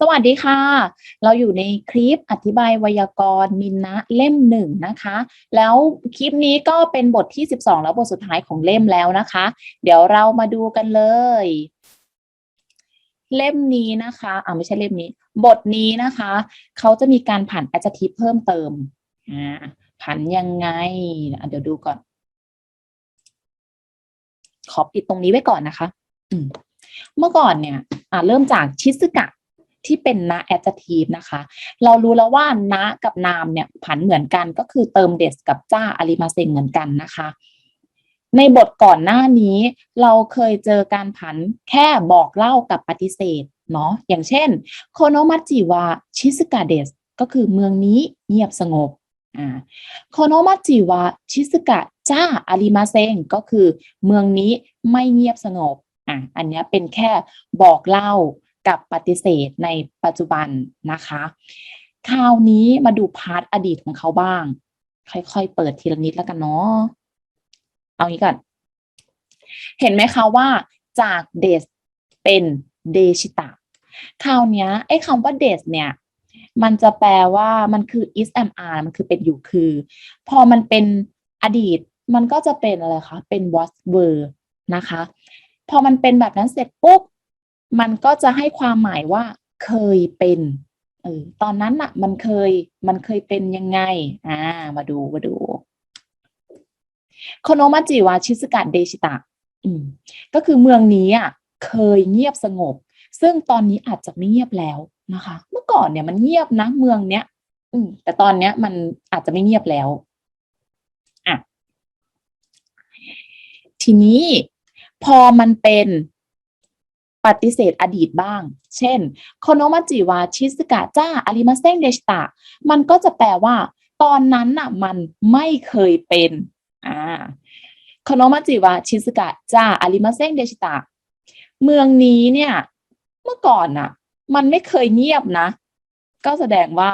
สวัสดีค่ะ เราอยู่ในคลิปอธิบายไวยากรณ์มินนะเล่มหนึ่งนะคะ แล้วคลิปนี้ก็เป็นบทที่ 12 แล้วบทสุดท้ายของเล่มแล้วนะคะ เดี๋ยวเรามาดูกันเลย เล่มนี้นะคะอ่าไม่ใช่เล่มนี้ บทนี้นะคะ เขาจะมีการผัน adjective เพิ่มเติมอ่าผันยังไงเดี๋ยวดูก่อน ขอปิดตรงนี้ไว้ก่อนนะคะ อืมเมื่อก่อนเนี่ย อ่าเริ่มจากชิซึกะ ที่เป็นนะ adjective นะคะ เรารู้แล้วว่านะกับนามเนี่ยผันเหมือนกันก็คือเติมเดสกับจ้าอาริมาเซงเหมือนกันนะคะ ในบทก่อนหน้านี้เราเคยเจอการผันแค่บอกเล่ากับปฏิเสธเนาะอย่างเช่นโคโนมัจิวะชิซึกะเดสก็คือเมืองนี้เงียบสงบอ่าโคโนมัจิวะชิซึกะจ้าอาริมาเซงก็คือเมืองนี้ไม่เงียบสงบอะอันเนี้ยเป็นแค่บอกเล่า กับปฏิเสธในปัจจุบันนะคะ คราวนี้มาดูพาร์ทอดีตของเขาบ้าง ค่อยๆ เปิดทีละนิดแล้วกันเนาะเอางี้ก่อน เห็นไหมคะว่าจากเดสเป็นเดชิตะคราวนี้ไอ้คำว่าเดสเนี่ย มันจะแปลว่ามันคือ is am are มันคือเป็นอยู่คือ พอมันเป็นอดีต มันก็จะเป็นอะไรคะ เป็น was were นะคะ พอมันเป็นแบบนั้นเสร็จปุ๊บ มันก็จะให้ความหมายว่าเคยเป็นเออตอนนั้นน่ะมันเคยมันเคยเป็นยังไง อ่า มาดูมาดูโคโนมาจิวะชิสกะเดชิตะอืมก็คือเมืองนี้อะเคยเงียบสงบ ซึ่งตอนนี้อาจจะไม่เงียบแล้วนะคะ เมื่อก่อนเนี่ยมันเงียบนะเมืองเนี้ยอืมแต่ตอนเนี้ยมันอาจจะไม่เงียบแล้วอะทีนี้พอมันเป็น ปฏิเสธอดีตบ้าง เช่นโคโนมาจิวะชิสกะจ้าอาริมาเซงเดชตะ มันก็จะแปลว่า ตอนนั้นน่ะมันไม่เคยเป็นอ่าโคโนมาจิวะชิสกะจ้าอาริมาเซงเดชตะ เมืองนี้เนี่ย เมื่อก่อนน่ะ มันไม่เคยเงียบนะ ก็แสดงว่า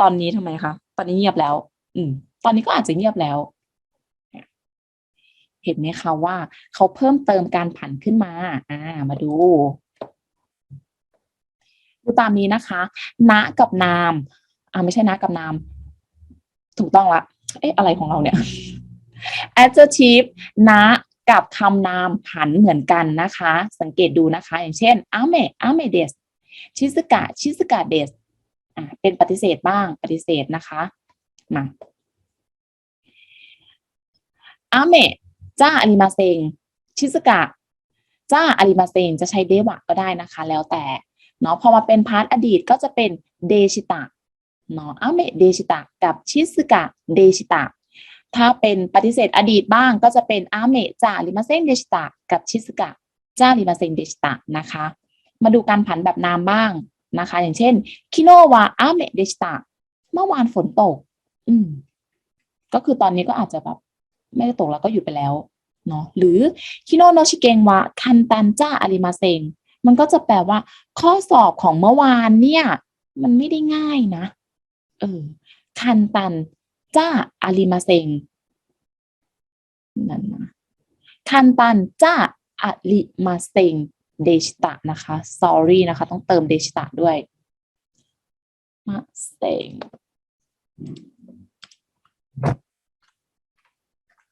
ตอนนี้ทำไมคะ ตอนนี้เงียบแล้ว อืม ตอนนี้ก็อาจจะเงียบแล้ว เห็นไหมคะว่าเขาเพิ่มเติมการผันขึ้นมา อ่า มาดู ดูตามนี้นะคะนะกับนาม อ่าไม่ใช่นะกับนาม ถูกต้องละ เอ๊ะ อะไรของเราเนี่ย adjective นะกับคำนามผันเหมือนกันนะคะ สังเกตดูนะคะ อย่างเช่นอาเมอาเมเดสชิสกะชิสกะเดสอ่าเป็นปฏิเสธบ้างปฏิเสธนะคะ มาอาเมะ จ้าอาริมาเซง ชิสกะ จ้าอาริมาเซง จะใช้เดวะก็ได้นะคะ แล้วแต่เนาะพอมาเป็นพาร์ทอดีตก็จะเป็นเดชิตะเนาะอาเมะเดชิตะกับชิสกะเดชิตะ ถ้าเป็นปฏิเสธอดีตบ้างก็จะเป็นอาเมะจ้าอาริมาเซงเดชิตะกับชิสกะจ้าอาริมาเซงเดชิตะนะคะ มาดูการผันแบบนามบ้างนะคะ อย่างเช่นคิโนวะอาเมะเดชิตะเมื่อวานฝนตก อืม ก็คือตอนนี้ก็อาจจะแบบไม่ได้ตกแล้วก็หยุดไปแล้ว เนาะหรือคิโนโนชิเกงวะคันตันจ้าอาริมาเซงมันก็จะแปลว่า ข้อสอบของเมื่อวานเนี่ย มันไม่ได้ง่ายนะ เออ คันตันจ้าอาริมาเซงนั่นนะคันตันจ้าอาริมาเซงเดชิตะนะคะ sorry นะคะ ต้องเติมเดชิตะด้วยมาเซง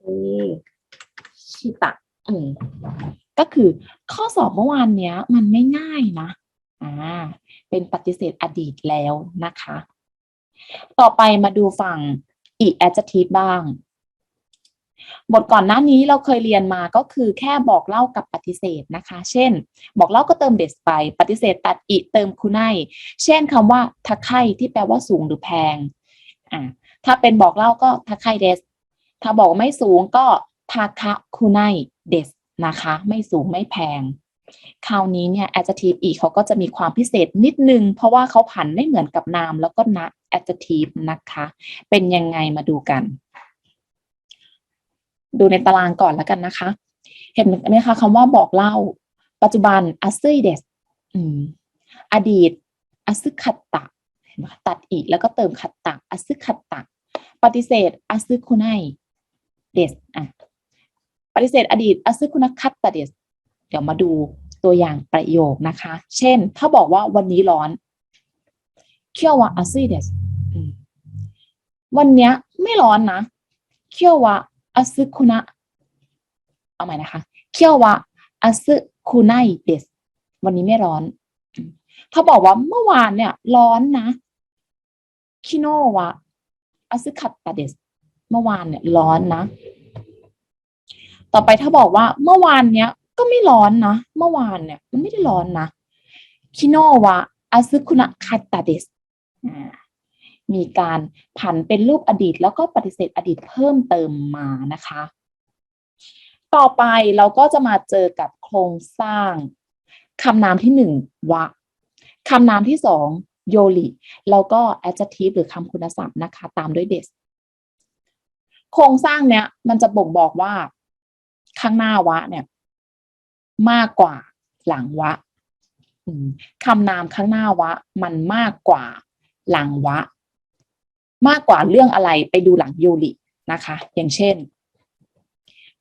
เอ ชิตะอืมก็คือข้อสอบเมื่อวานเนี้ย มันไม่ง่ายนะอ่าเป็นปฏิเสธอดีตแล้วนะคะ ต่อไปมาดูฝั่งอีก adjective บ้าง บทก่อนหน้านี้เราเคยเรียนมาก็คือแค่บอกเล่ากับปฏิเสธนะคะ เช่น บอกเล่าก็เติมเดสไป ปฏิเสธตัดอีเติมคุไนเช่นคำว่าทักไคที่แปลว่าสูงหรือแพงอ่าถ้าเป็นบอกเล่าก็ทักไคเดส ถ้าบอกไม่สูงก็ ทาคะคุไนเดสนะคะ ไม่สูงไม่แพง คราวนี้เนี่ย adjective อีกเขาก็จะมีความพิเศษนิดนึง เพราะว่าเขาผันไม่เหมือนกับนามแล้วก็นะ adjective นะคะ เป็นยังไงมาดูกัน ดูในตารางก่อนแล้วกันนะคะ เห็นไหมคะคำว่าบอกเล่า ปัจจุบันอาซึเดสอดีตอาซึคัตตะเห็นไหมตัดอีกแล้วก็เติมคัตตะอาซึคัตตะ ปฏิเสธอาซึคุไนเดสอะ ฏิเสธอดีตอซึคุณคัตตเดสเดี๋ยวมาดูตัวอย่างประโยคนะคะ เช่น ถ้าบอกว่าวันนี้ร้อนเคียววะอาซึเดสวันเนี้ยไม่ร้อนนะเคียววะอาซึคุณะเอาใหม่นะคะเคียววะอาซึคุณายเดสวันนี้ไม่ร้อน ถ้าบอกว่าเมื่อวานเนี่ย ร้อนนะคิโนวะอาซึคัตตาเดสเมื่อวานเนี่ยร้อนนะ ต่อไปถ้าบอกว่าเมื่อวานเนี้ย ก็ไม่ร้อนนะเมื่อวานเนี่ย มันไม่ได้ร้อนนะคิโนวะอาซึคุนะคาตาเดสมีการผันเป็นรูปอดีต แล้วก็ปฏิเสธอดีตเพิ่มเติมมานะคะ ต่อไปเราก็จะมาเจอกับโครงสร้างคำนามที่หนึ่งวะคำนามที่สองโยลิแล้วก็ adjective หรือคำคุณศัพท์นะคะ ตามด้วย des โครงสร้างเนี้ยมันจะบ่งบอกว่า ข้างหน้าวะเนี่ย มากกว่าหลังวะคำนามข้างหน้าวะ มันมากกว่าหลังวะ มากกว่าเรื่องอะไรไปดูหลังโยรินะคะ อย่างเช่น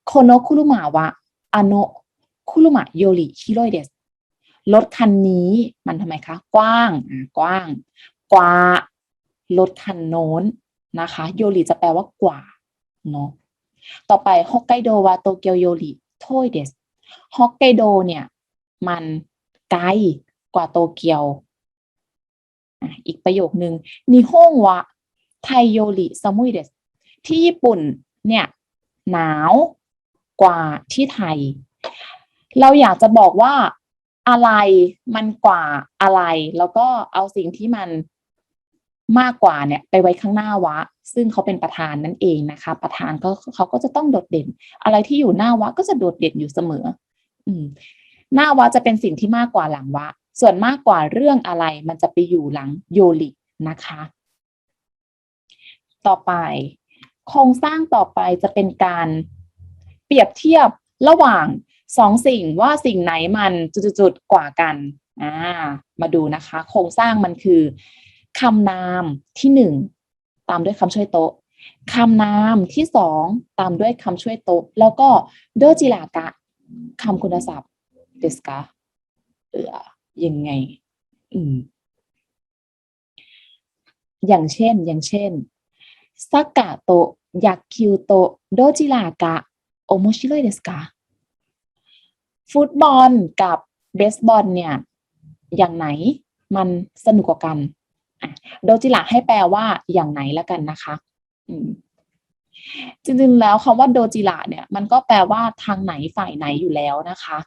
โคโนคุรุมะวะอโนคุรุมะโยริฮิโรยเดสรถคันนี้มันทำไมคะ กว้างกว้าง กว่ารถคันโน้นนะคะ โยริจะแปลว่ากว่าเนาะ ต่อไปฮอกไกโดวะโตเกียวโยริโทยเดสฮอกไกโดเนี่ย มันไกลกว่าโตเกียว อีกประโยคนึงนิฮงวะไทโยริซามุยเดสที่ญี่ปุ่นเนี่ย หนาวกว่าที่ไทย เราอยากจะบอกว่าอะไรมันกว่าอะไร แล้วก็เอาสิ่งที่มันมากกว่าเนี่ย ไปไว้ข้างหน้าวะ ซึ่งเขาเป็นประธานนั่นเองนะคะ ประธานก็เขาก็จะต้องโดดเด่น อะไรที่อยู่หน้าวะก็จะโดดเด่นอยู่เสมอ อืม หน้าวะจะเป็นสิ่งที่มากกว่าหลังวะ ส่วนมากกว่าเรื่องอะไรมันจะไปอยู่หลังโยลินะคะ ต่อไป โครงสร้างต่อไปจะเป็นการเปรียบเทียบระหว่างสองสิ่งว่าสิ่งไหนมันจุดๆกว่ากันอ่ามาดูนะคะ โครงสร้างมันคือคำนามที่หนึ่ง ตามด้วยคำช่วยโต๊ะคำนามที่สองตามด้วยคำช่วยโต๊ะ แล้วก็โดจิรากะคำคุณศัพท์เดสกาเออยังไง อืม อย่างเช่น อย่างเช่นซากะโตะยักคิวโตะโดจิรากะโอโมชิโรยเดสกาฟุตบอลกับเบสบอลเนี่ย อย่างไหนมันสนุกกว่ากัน โดจิระให้แปลว่าอย่างไหนแล้วกันนะคะอืมจริงๆแล้วคำว่าโดจิระเนี่ย มันก็แปลว่าทางไหนฝ่ายไหนอยู่แล้วนะคะ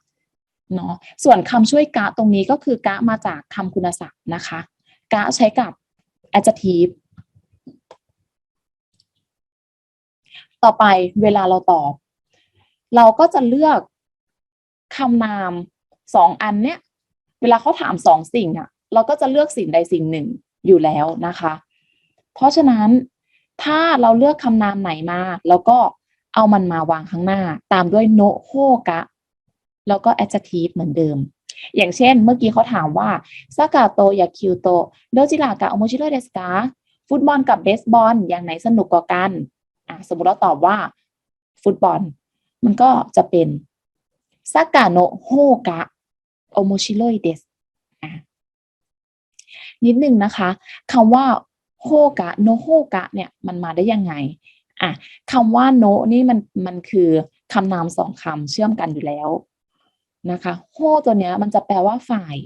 เนาะส่วนคำช่วยกะตรงนี้ก็คือกะมาจากคำคุณศัพท์นะคะ กะใช้กับ adjective ต่อไปเวลาเราตอบ เราก็จะเลือกคำนามสองอันเนี้ย เวลาเขาถามสองสิ่งอะเราก็จะเลือกสิ่งใดสิ่งหนึ่ง อยู่แล้วนะคะ เพราะฉะนั้นถ้าเราเลือกคำนามไหนมา แล้วก็เอามันมาวางข้างหน้า ตามด้วยโนโฮกะ แล้วก็ adjective เหมือนเดิม อย่างเช่น เมื่อกี้เขาถามว่าซากาโตยาคิวโตโดจิรากะโอโมชิโรเดสกาฟุตบอลกับเบสบอลอย่างไหนสนุกกว่ากันอะสมมติเราตอบว่า ฟุตบอล มันก็จะเป็นซากาโนโฮกะโอโมชิโรเดส นิดหนึ่งนะคะคำว่าโฮกะโนโฮกะเนี่ยมันมาได้ยังไงอะคำว่าโนนี่มันมันคือคำนามสองคำเชื่อมกันอยู่แล้วนะคะโฮตัวเนี้ยมันจะแปลว่าฝ่าย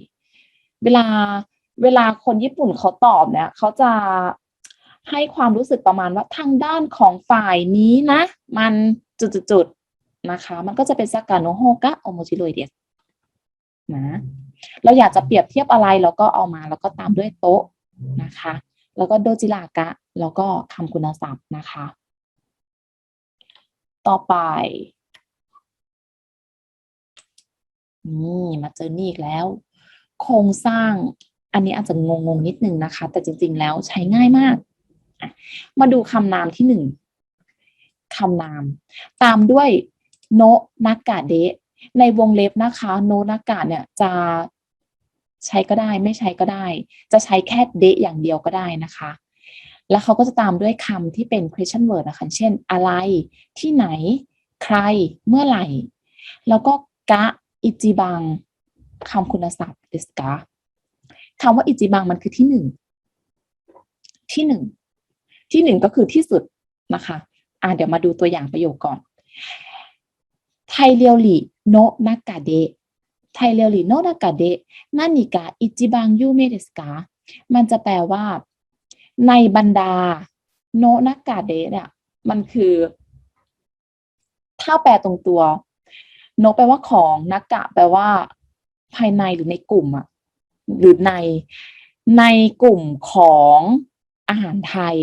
เวลาเวลาคนญี่ปุ่นเขาตอบเนี่ยเขาจะให้ความรู้สึกประมาณว่าทางด้านของฝ่ายนี้นะ มันจุดๆนะคะ มันก็จะเป็นซากาโนโฮกะโอโมจิโรยเดสนะ เราอยากจะเปรียบเทียบอะไรเราก็เอามา แล้วก็ตามด้วยโต๊ะนะคะ แล้วก็โดจิรากะ แล้วก็คำคุณศัพท์นะคะ ต่อไปนี่มาเจอนี่อีกแล้ว โครงสร้างอันนี้อาจจะงงๆนิดนึงนะคะ แต่จริง ๆ แล้วใช้ง่ายมาก มาดูคำนามที่หนึ่งคำนาม ตามด้วยโนะนักกะเดะ ในวงเล็บนะคะ โน้ตอากาศเนี่ยจะใช้ก็ได้ไม่ใช้ก็ได้ จะใช้แค่เดะอย่างเดียวก็ได้นะคะ แล้วเขาก็จะตามด้วยคำที่เป็น question word นะคะ เช่น อะไร ที่ไหน ใคร เมื่อไหร่ แล้วก็กะ อิจิบังคำคุณศัพท์ดิสกาคำว่าอิจิบังมันคือที่หนึ่ง ที่หนึ่ง ที่หนึ่งก็คือที่สุดนะคะ อ่าเดี๋ยวมาดูตัวอย่างประโยคก่อน ไทยเรียวหลีโนะนากาเดะไทยเรียวหลีโนะนากาเดะนั่นนิกาอิจิบังยูเมเดสกามันจะแปลว่า ในบรรดา โนะนากาเดะเนี่ยมันคือ ถ้าแปลตรงตัว โนะแปลว่าของนากะ แปลว่า ภายในหรือในกลุ่มอะหรือในในกลุ่มของอาหารไทย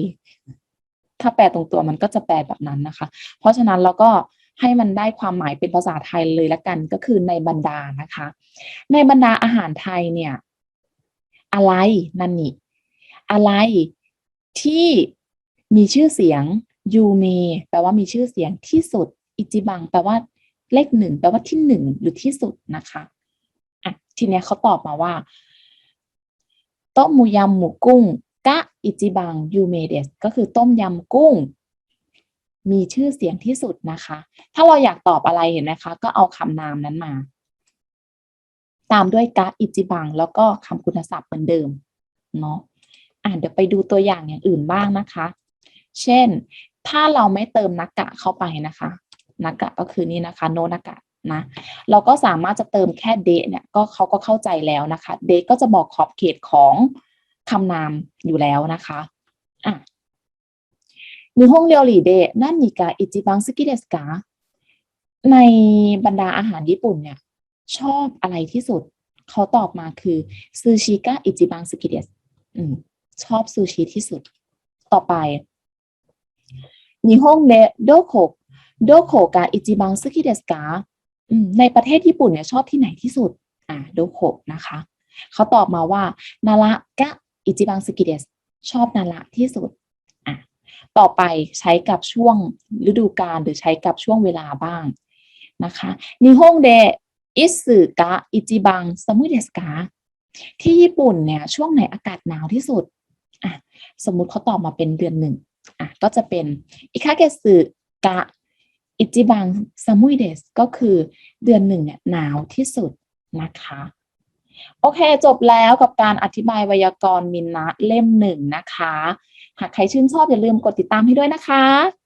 ถ้าแปลตรงตัวมันก็จะแปลแบบนั้นนะคะ เพราะฉะนั้นเราก็ ให้มันได้ความหมายเป็นภาษาไทยเลยละกันก็คือในบรรดานะคะ ในบรรดาอาหารไทยเนี่ย อะไรนั่นนี่อะไรที่มีชื่อเสียงยูเมแปลว่ามีชื่อเสียงที่สุด อิจิบัง แปลว่าเลขหนึ่งแปลว่าที่หนึ่งหรือที่สุดนะคะอะทีเนี้ยเขาตอบมาว่าโต้มมูยำหมูกุ้งกะอิจิบังยูเมเดสก็คือต้มยำกุ้ง มีชื่อเสียงที่สุดนะคะ ถ้าเราอยากตอบอะไรเห็นไหมคะ ก็เอาคำนามนั้นมา ตามด้วยกะอิจิบัง แล้วก็คำคุณศัพท์เหมือนเดิมเนาะอะเดี๋ยวไปดูตัวอย่างอย่างอื่นบ้างนะคะ เช่น ถ้าเราไม่เติมนักกะเข้าไปนะคะนักกะก็คือนี่นะคะ โนนักกะนะ เราก็สามารถจะเติมแค่เดะเนี่ยก็เขาก็เข้าใจแล้วนะคะ เดะก็จะบอกขอบเขตของคำนามอยู่แล้วนะคะอะ นิฮงเรียวหลีเดะนั่นนิกาอิจิบังสกิเดสกาในบรรดาอาหารญี่ปุ่นเนี่ย ชอบอะไรที่สุด เขาตอบมาคือซูชิกะอิจิบังสกิเดสชอบซูชิที่สุด ต่อไปนิฮงเดะโดโคโดโคกะอิจิบังสกิเดสกาในประเทศญี่ปุ่นเนี่ยชอบที่ไหนที่สุด อ่าโดโคนะคะ เขาตอบมาว่า นาระกะอิจิบังสกิเดส ชอบนาระที่สุด ต่อไปใช้กับช่วงฤดูกาลหรือใช้กับช่วงเวลาบ้างนะคะนิฮงเดอิสึกะอิจิบังสมุเดสกาที่ญี่ปุ่นเนี่ยช่วงไหนอากาศหนาวที่สุดอะสมมุติเขาตอบมาเป็นเดือนหนึ่งอะก็จะเป็นอิคาเกสึกะอิจิบังซามุยเดสก็คือเดือนหนึ่งเนี่ยหนาวที่สุดนะคะ โอเคจบแล้วกับการอธิบายไวยากรณ์มินนะเล่มหนึ่งนะคะ หากใครชื่นชอบอย่าลืมกดติดตามให้ด้วยนะคะ